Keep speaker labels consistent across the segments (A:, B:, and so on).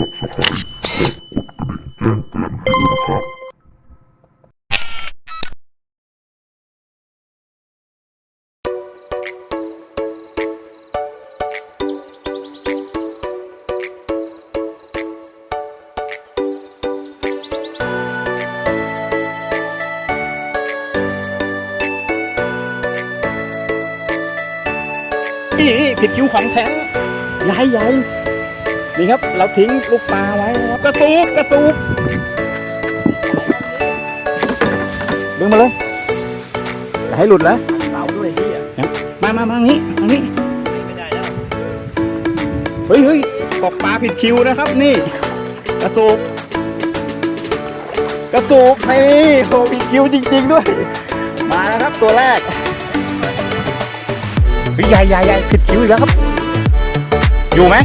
A: subscribe กดกระดิ่งแจ้งเตือนให้ด้วย นะครับ
B: นี่ผิดคิวของแท้ใหญ่ใหญ่นี่ครับ เราทิ้งลูกปลาไว้นะครับกระตูกกระตูกดึงมาเลยอย่าให้หลุดแล้ว
C: เสาด้วยพี่อะ
B: มามามาทางนี้ทางนี้
C: ไม่ได้แล้ว
B: เฮ้ยเฮ้ยตกปลาผิดคิวนะครับ นี่ กระสูกกระสูกนี่โหผิดคิวจริง ๆ ด้วย มาแล้วครับตัวแรกเฮ้ยใหญ่ใหญ่ใหญ่ผิดคิวอีกแล้วครับ อยู่ไหม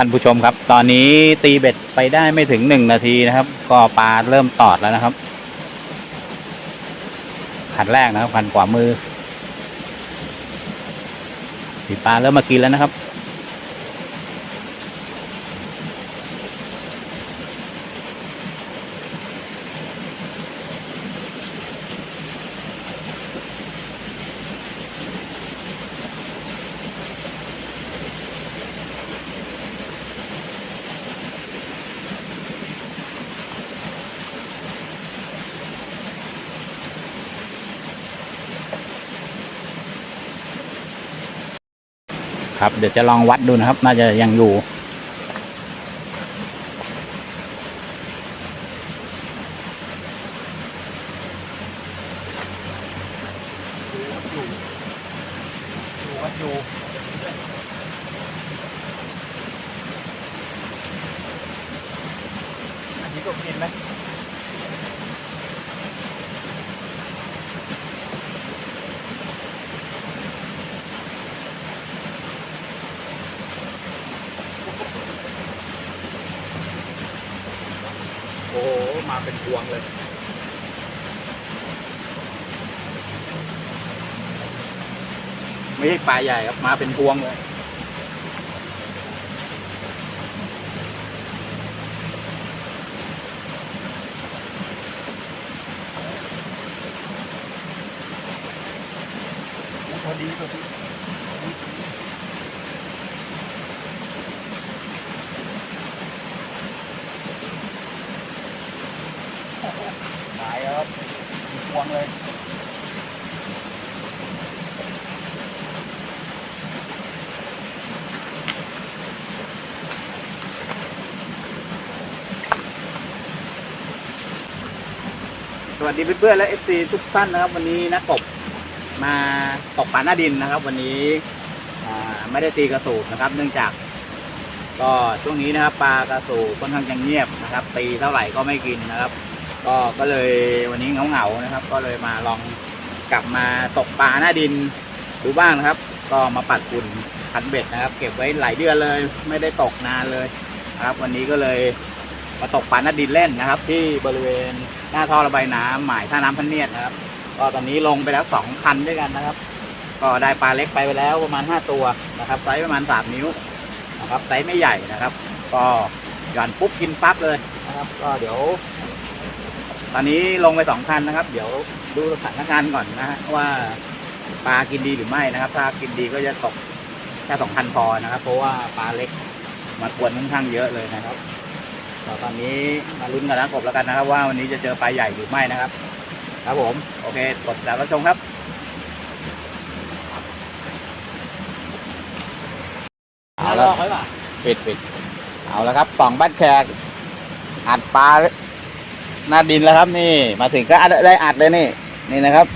B: ท่านผู้ชมครับ ตอนนี้ตีเบ็ดไปได้ไม่ถึงหนึ่งนาทีนะครับ ก็ปลาเริ่มตอดแล้วนะครับขันแรกนะครับขันขวามือสีปลาเริ่มมากินแล้วนะครับ ครับ เดี๋ยวจะลองวัดดูนะครับ น่าจะยังอยู่
C: อยู่วัดอยู่อันนี้ก็กินไหม
B: โอ้โหมาเป็นพวงเลย ไม่ใช่ปลาใหญ่ครับมาเป็นพวงเลย
C: พอดีพอดี
B: ตายครับพวงเลย ส วัสดีเพื่อนๆและ FC ทุกท่านนะครับ วันนี้นักกบมาตกปลาหน้าดินนะครับ วันนี้ไม่ได้ตีกระสูบนะครับ เนื่องจาก ก็ช่วงนี้นะครับ ปลากระสูบค่อนข้างจะเงียบนะครับ ตีเท่าไหร่ก็ไม่กินนะครับ ก็ก็เลยวันนี้เหงาๆนะครับ ก็เลยมาลองกลับมาตกปลาหน้าดินดูบ้างนะครับ ก็มาปัดฝุ่นคันเบ็ดนะครับ เก็บไว้หลายเดือนเลย ไม่ได้ตกนานเลยนะครับ วันนี้ก็เลยมาตกปลาหน้าดินเล่นนะครับ ที่บริเวณ หน้าท่อระบายน้ำหมายท่าน้ำพันเนียดนะครับ ก็ตอนนี้ลงไปแล้วสองคันด้วยกันนะครับ ก็ได้ปลาเล็กไปไปแล้วประมาณห้าตัวนะครับไซส์ประมาณสามนิ้วนะครับไซส์ไม่ใหญ่นะครับ ก็หย่อนปุ๊บกินปั๊บเลยนะครับ ก็เดี๋ยว ตอนนี้ลงไปสองคันนะครับ เดี๋ยวดูสถานการณ์ก่อนนะฮะว่าปลากินดีหรือไม่นะครับ ถ้ากินดีก็จะตกแค่สองคันพอนะครับ เพราะว่าปลาเล็กมากวนค่อนข้างเยอะเลยนะครับ ก็ตอนนี้มาลุ้นกันนะกบแล้วกันนะครับ ว่าวันนี้จะเจอปลาใหญ่หรือไม่นะครับ ครับผม โอเคกดติดตามรับชมครับเอาแล้ว
C: ไว้ป่ะ
B: ปิดปิดเอาแล้วครับป่องบ้านแขกอัดปลาหน้าดินแล้วครับ นี่ มาถึงก็อัดได้อัดเลยนี่ นี่นะครับ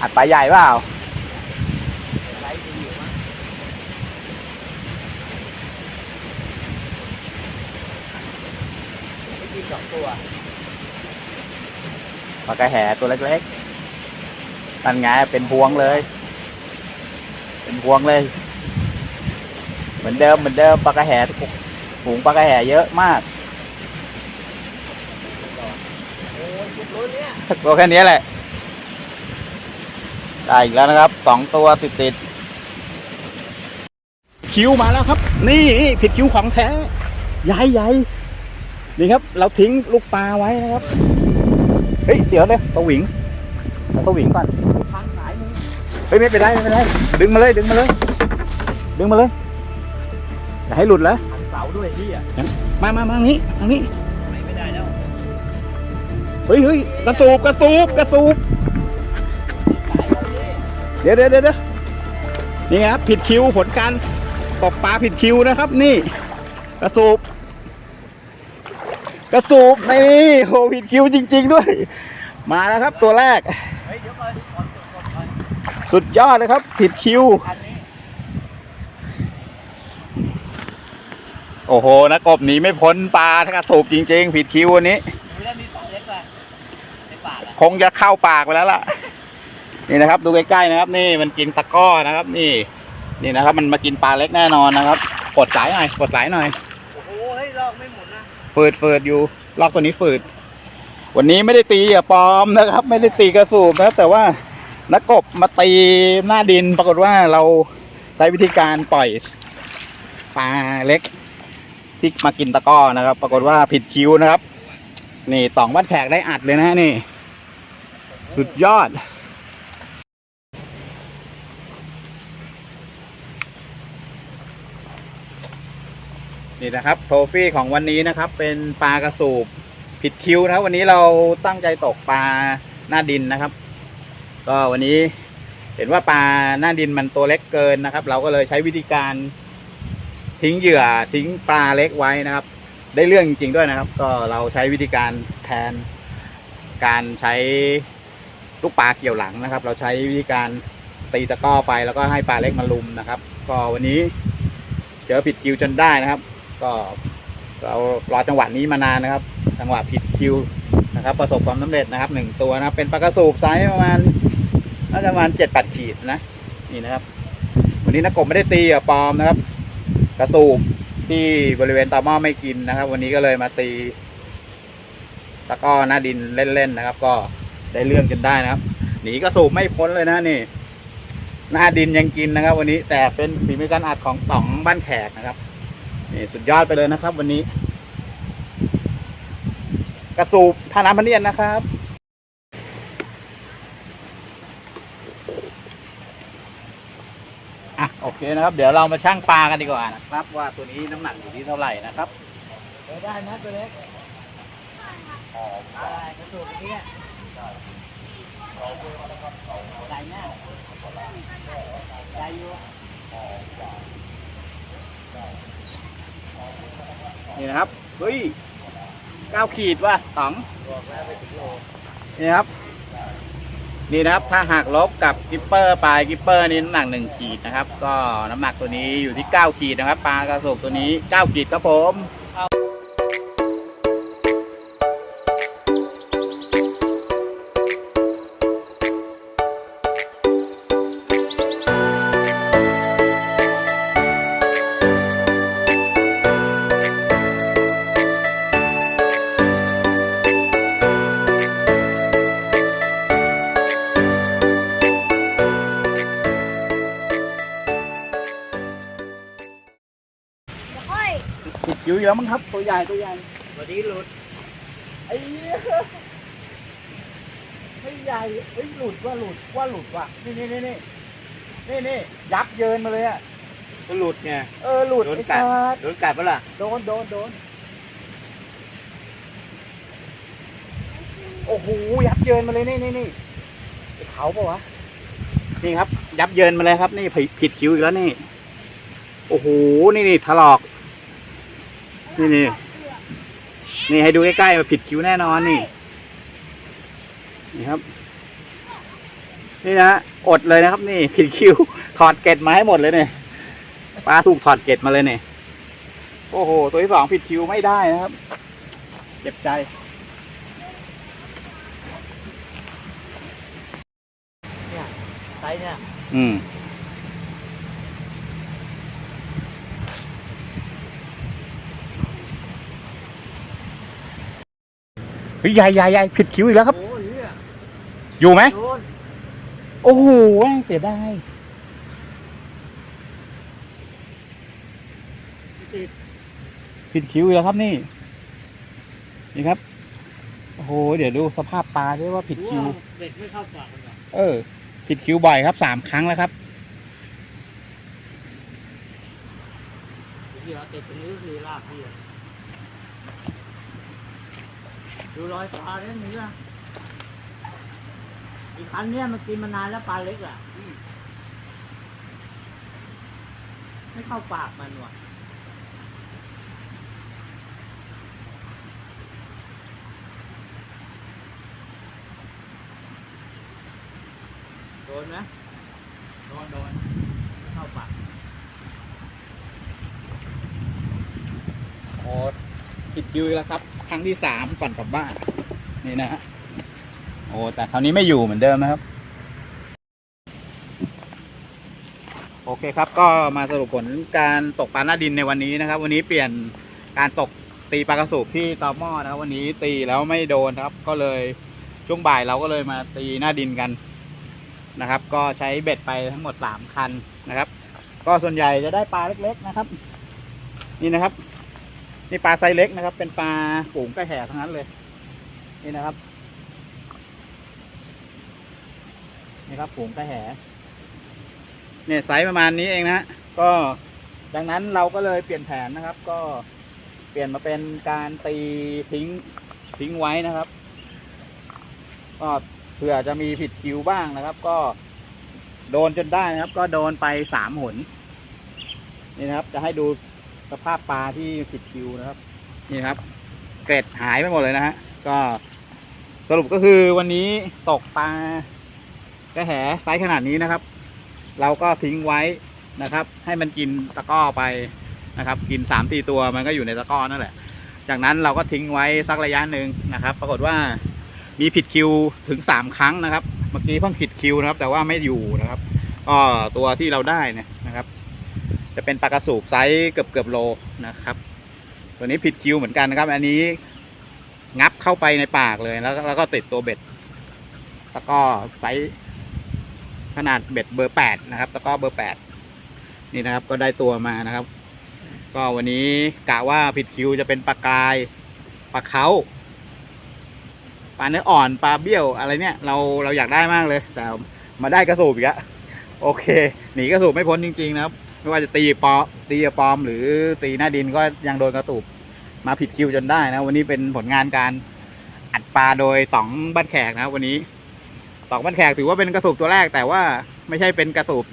B: อัดปลาใหญ่เปล่า
C: ไลฟ์ดีอยู่มั้งไม่กินสองตัว
B: ปลากระแหตัวเล็กๆนั่นไงเป็นพวงเลย เป็นพวงเลย เหมือนเดิมเหมือนเดิมปลากระแหทุกฝูงปลากระแหเยอะมากตัวแค่นี้แหละ ได้อีกแล้วนะครับสองตัวติดติดๆคิวมาแล้วครับ นี่ผิดคิวของแท้ใหญ่ใหญ่นี่ครับ เราทิ้งลูกปลาไว้นะครับ เฮ้ยเดี๋ยวเลยตัวหวิงเอาตัวหวิงก่อน
C: ทางสายมึง
B: เฮ้ยไม่เป็นไรไม่เป็นไรดึงมาเลยดึงมาเลย ดึงมาเลยอย่าให้หลุดแล้ว
C: ทางเสาด้วยที่อะ
B: มามามาทางนี้ทางนี้
C: ไม่ไม่ได้แล้ว
B: เฮ้ยเฮ้ยกระสูบกระสูบกระสูบ
C: สายเราเนี่ย
B: เดี๋ยวเดี๋ยวเดี๋ยวเดี๋ยวนี่ครับผิดคิวผลการตกปลาผิดคิวนะครับ นี่ กระสูบ กระสูบนี่โหผิดคิวจริง ๆ ด้วย มาแล้วครับตัวแรก สุดยอดเลยครับ ผิดคิว โอ้โหนะกบหนีไม่พ้นปลาถ้ากระสูบจริง ๆ ผิดคิววันนี้ คงจะเข้าปากไปแล้วล่ะ นี่นะครับ ดูใกล้ๆนะครับ นี่มันกินตะก้อนะครับ นี่ นี่นะครับ มันมากินปลาเล็กแน่นอนนะครับ กดสายหน่อย กดสายหน่อย
C: โอ้โหเฮ้ยลอกไม่หมุน
B: ฝืดฝืดอยู่ลอกตัวนี้ฝืด วันนี้ไม่ได้ตีอะปลอมนะครับ ไม่ได้ตีกระสูบนะครับ แต่ว่านักกบมาตีหน้าดินปรากฏว่าเราใช้วิธีการปล่อยปลาเล็กที่มากินตะก้อนะครับ ปรากฏว่าผิดคิวนะครับ นี่ตองบ้านแขกได้อัดเลยนะนี่ สุดยอด นี่นะครับโทฟี่ของวันนี้นะครับ เป็นปลากระสูบผิดคิวนะครับ วันนี้เราตั้งใจตกปลาหน้าดินนะครับ ก็วันนี้เห็นว่าปลาหน้าดินมันตัวเล็กเกินนะครับ เราก็เลยใช้วิธีการทิ้งเหยื่อทิ้งปลาเล็กไว้นะครับ ได้เรื่องจริงๆด้วยนะครับ ก็เราใช้วิธีการแทนการใช้ลูกปลาเกี่ยวหลังนะครับ เราใช้วิธีการตีตะก้อไปแล้วก็ให้ปลาเล็กมาลุมนะครับ ก็วันนี้เจอผิดคิวจนได้นะครับ ก็เรารอจังหวะนี้มานานนะครับ จังหวะผิดคิวนะครับ ประสบความสำเร็จนะครับหนึ่งตัวนะครับเป็นปลากระสูบไซส์ประมาณน่าจะประมาณเจ็ดแปดขีดนะนี่นะครับ วันนี้นักกบไม่ได้ตีกับปอมนะครับ กระสูบที่บริเวณตอหม้อไม่กินนะครับ วันนี้ก็เลยมาตีตะก้อหน้าดินเล่นๆนะครับ ก็ได้เรื่องจนได้นะครับหนีกระสูบไม่พ้นเลยนะนี่หน้าดินยังกินนะครับ วันนี้แต่เป็นฝีมือการอัดของต่องบ้านแขกนะครับ นี่สุดยอดไปเลยนะครับ วันนี้ กระสูบท่าน้ำพะเนียนนะครับ อะโอเคนะครับ เดี๋ยวเรามาชั่งปลากันดีกว่านะครับ ว่าตัวนี้น้ำหนักอยู่ที่เท่าไหร่นะครับ
C: เดี๋ยวได้นะตัวเล็กอะไรกระสุนเนี่ยใจแน่ใจอยู่
B: นี่นะครับ เฮ้ยเก้าขีดว่ะสอง
C: บอง
B: นี่นะครับ นี่นะครับ ถ้าหากลบกับกิปเปอร์ปลายกิปเปอร์นี่น้ำหนักหนึ่งขีดนะครับ ก็น้ำหนักตัวนี้อยู่ที่เก้าขีดนะครับ ปลากระสุกตัวนี้เก้าขีดครับผม อีกแล้วมั้งครับ ตัวใหญ่ตัวใหญ่
C: วันนี้หลุด
B: ไอ้เหี้ยไม่ใหญ่เอ้ยหลุดว่าหลุดว่าหลุดว่ะนี่นี่นี่นี่นี่นี่ยับเยินมาเลยอะ
C: ก็หลุดไง
B: เออหลุด
C: โดน
B: ไอ้
C: กัด
B: สัส
C: โดนกัดปะล่ะ
B: โดนโดนโดนโอ้โหยับเยินมาเลยนี่นี่นี่ไอ้เขาปะวะนี่ครับ ยับเยินมาเลยครับ นี่ผิดผิดคิวอีกแล้วนี่ โอ้โหนี่นี่ถลอก นี่นี่นี่ให้ดูใกล้ๆมาผิดคิวแน่นอนนี่ นี่ครับ นี่นะอดเลยนะครับ นี่ผิดคิวถอดเกล็ดมาให้หมดเลยเนี่ยปลาถูกถอดเกล็ดมาเลยเนี่ยโอ้โห ตัวที่สองผิดคิวไม่ได้นะครับ เจ็บใจ
C: ไซส์เนี่ย
B: อืม เฮ้ยใหญ่ใหญ่ใหญ่ผิดคิวอีกแล้วครับ
C: โอ้ยเนี่ย
B: อยู่ไหม
C: โดน
B: โอ้โหแม่งเสียดาย
C: ติด
B: ผิดคิวอีกแล้วครับนี่ นี่ครับ โอ้โห เดี๋ยวดูสภาพปลาด้วยว่าผิดคิว
C: เด็กไม่เข้าปากมันหรอก
B: เออ ผิดคิวบ่อยครับสามครั้งแล้วครับ
C: เดี๋ยวติดตรงนี้คือลากพี่อะ ดูรอยปลาเนี่ยมีอะอีกคันเนี่ยมันกินมานานแล้วปลาเล็กอะไม่เข้าปากมันว่ะโดนไหมโดนโดนไม่เข้าปาก
B: โอ้ผิดคิวอีกแล้วครับ ครั้งที่สามก่อนกลับบ้าน นี่นะฮะโอ้แต่คราวนี้ไม่อยู่เหมือนเดิมนะครับ โอเคครับก็มาสรุปผลการตกปลาหน้าดินในวันนี้นะครับ วันนี้เปลี่ยนการตกตีปลากระสูบที่ตอหม้อนะครับ วันนี้ตีแล้วไม่โดนครับ ก็เลยช่วงบ่ายเราก็เลยมาตีหน้าดินกันนะครับ ก็ใช้เบ็ดไปทั้งหมดสามคันนะครับ ก็ส่วนใหญ่จะได้ปลาเล็ก ๆนะครับ นี่นะครับ นี่ปลาไซส์เล็กนะครับ เป็นปลาฝูงกระแห่ทั้งนั้นเลย นี่นะครับ นี่ครับฝูงกระแห่เนี่ยไซส์ประมาณนี้เองนะฮะก็ดังนั้นเราก็เลยเปลี่ยนแผนนะครับ ก็เปลี่ยนมาเป็นการตีทิ้งทิ้งไว้นะครับก็เผื่อจะมีผิดคิวบ้างนะครับ ก็โดนจนได้นะครับ ก็โดนไปสามหนนี่นะครับ จะให้ดู สภาพปลาที่ผิดคิวนะครับ นี่ครับ เกร็ดหายไปหมดเลยนะฮะ ก็สรุปก็คือวันนี้ตกปลากระแหไซส์ขนาดนี้นะครับ เราก็ทิ้งไว้นะครับ ให้มันกินตะก้อไปนะครับ กินสามตีตัวมันก็อยู่ในตะก้อนั่นแหละ จากนั้นเราก็ทิ้งไว้สักระยะหนึ่งนะครับ ปรากฏว่ามีผิดคิวถึงสามครั้งนะครับ เมื่อกี้เพิ่งผิดคิวนะครับ แต่ว่าไม่อยู่นะครับก็ตัวที่เราได้เนี่ยนะครับจะ เป็นปลากระสูบไซส์เกือบเกือบโลนะครับ ตัวนี้ผิดคิวเหมือนกันนะครับ อันนี้งับเข้าไปในปากเลยแล้วแล้วก็ติดตัวเบ็ด แล้วก็ไซส์ขนาดเบ็ดเบอร์แปดนะครับ แล้วก็เบอร์แปดนี่นะครับ ก็ได้ตัวมานะครับ ก็วันนี้กะว่าผิดคิวจะเป็นปลากรายปลาเขาปลาเนื้ออ่อนปลาเบี้ยวอะไรเนี่ย เราเราอยากได้มากเลย แต่มาได้กระสูบอีกแล้วโอเค หนีกระสูบไม่พ้นจริง ๆ นะครับ ไม่ว่าจะตีปอตีปอม หรือตีหน้าดินก็ยังโดนกระตูบมาผิดคิวจนได้นะ วันนี้เป็นผลงานการอัดปลาโดยต๋องบ้านแขกนะวันนี้ต๋องบ้านแขกถือว่าเป็นกระสูบตัวแรก แต่ว่าไม่ใช่เป็นกระสูบ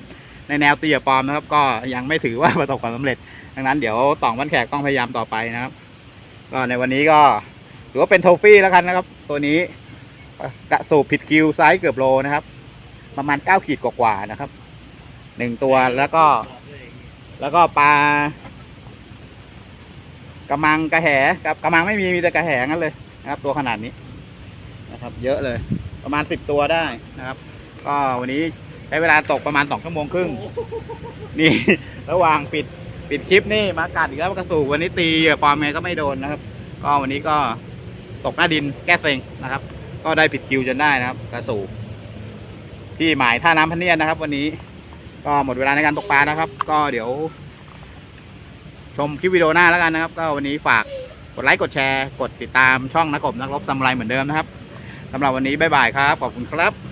B: ในแนวตีปอมนะครับ ก็ยังไม่ถือว่าประสบความสำเร็จ ดังนั้นเดี๋ยวต๋องบ้านแขกต้องพยายามต่อไปนะครับ ก็ในวันนี้ก็ถือว่าเป็นโทฟี่แล้วกันนะครับ ตัวนี้กระสูบผิดคิวไซส์เกือบโลนะครับ ประมาณเก้าขีดกว่าๆนะครับหนึ่งตัวแล้วก็ แล้วก็ปลากระมังกระแหกับกระมังไม่มีมีแต่กระแหงั้นเลยนะครับ ตัวขนาดนี้นะครับ เยอะเลยประมาณสิบตัวได้นะครับ ก็วันนี้ใช้เวลาตกประมาณสองชั่วโมงครึ่งนี่ ระหว่างปิดปิดคลิปนี่มากัดอีกแล้วกระสูวันนี้ตีปลอมไงก็ไม่โดนนะครับ ก็วันนี้ก็ตกหน้าดินแก้เซ็งนะครับ ก็ได้ผิดคิวจนได้นะครับ กระสูที่หมายท่าน้ำพันเนียนนะครับ วันนี้ ก็หมดเวลาในการตกปลานะครับ ก็เดี๋ยว ชมคลิปวิดีโอหน้าแล้วกันนะครับ ก็วันนี้ฝากกดไลค์กดแชร์ กดติดตามช่องนักกบนักรบซามูไรเหมือนเดิมนะครับสำหรับวันนี้บ๊ายบายครับ ขอบคุณครับ